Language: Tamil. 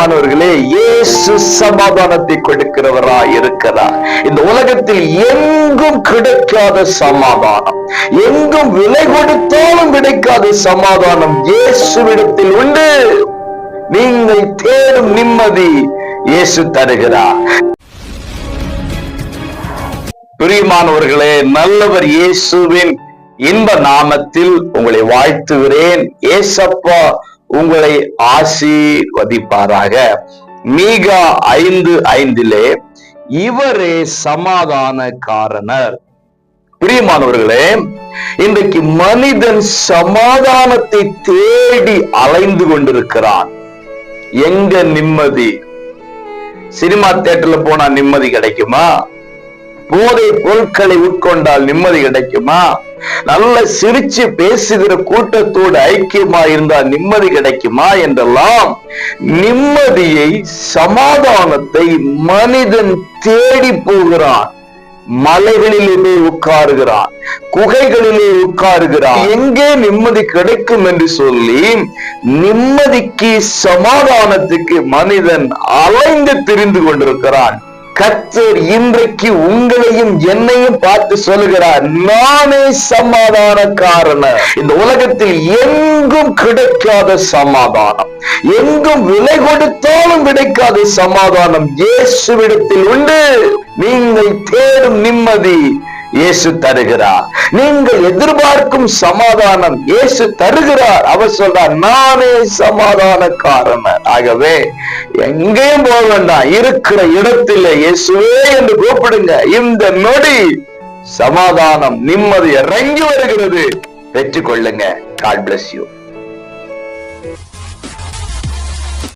பிரியமானவர்களே இயேசு சமாதானத்தை கொடுக்கிறவராய் இருக்கிறார். இந்த உலகத்தில் எங்கும் கிடைக்காத சமாதானம் எங்கும் விலை கொடுத்தாலும் கிடைக்காத சமாதானம் இயேசுவிடத்தில் உண்டு. நீங்கள் தேடும் நிம்மதி இயேசு தருகிறார். பிரியமானவர்களே நல்லவர் இயேசுவின் இன்ப நாமத்தில் உங்களை வாழ்த்துகிறேன். ஏசப்பா உங்களை ஆசீர்வதிப்பாராக. மீகா ஐந்து ஐந்திலே இவரே சமாதான காரணர் பிரியமானவர்களே இன்றைக்கு மனிதன் சமாதானத்தை தேடி அலைந்து கொண்டிருக்கிறான். எங்க நிம்மதி? சினிமா தியேட்டர்ல போனா நிம்மதி கிடைக்குமா? போதை பொருட்களை உட்கொண்டால் நிம்மதி கிடைக்குமா? நல்ல சிரிச்சு பேசுகிற கூட்டத்தோடு ஐக்கியமா இருந்தால் நிம்மதி கிடைக்குமா என்றெல்லாம் நிம்மதியை சமாதானத்தை மனிதன் தேடி போகிறான். மலைகளிலே உட்காருகிறான் குகைகளிலே உட்காருகிறான். எங்கே நிம்மதி கிடைக்கும் என்று சொல்லி நிம்மதிக்கு சமாதானத்துக்கு மனிதன் அலைந்து திரிந்து கொண்டிருக்கிறான். கத்தர் இன்றைக்கு உங்களையும் என்னையும் பார்த்து சொல்லுகிறார் நானே சமாதான காரணம் இந்த உலகத்தில் எங்கும் கிடைக்காத சமாதானம். எங்கும் விலை கொடுத்தாலும் கிடைக்காத சமாதானம். இயேசுவிடத்தில் உண்டு. நீங்கள் தேடும் நிம்மதி. இயேசு தருகிறார். நீங்கள் எதிர்பார்க்கும் சமாதானம் இயேசு தருகிறார். அவர் சொல்றார் நானே சமாதான காரணர் ஆகவே எங்கேயும் போக வேண்டாம். இருக்கிற இடத்திலே இயேசுவே என்று கூப்பிடுங்க. இந்த நொடி சமாதானம் நிம்மதி இறங்கி வருகிறது. பெற்றுக்கொள்ளுங்க. God bless you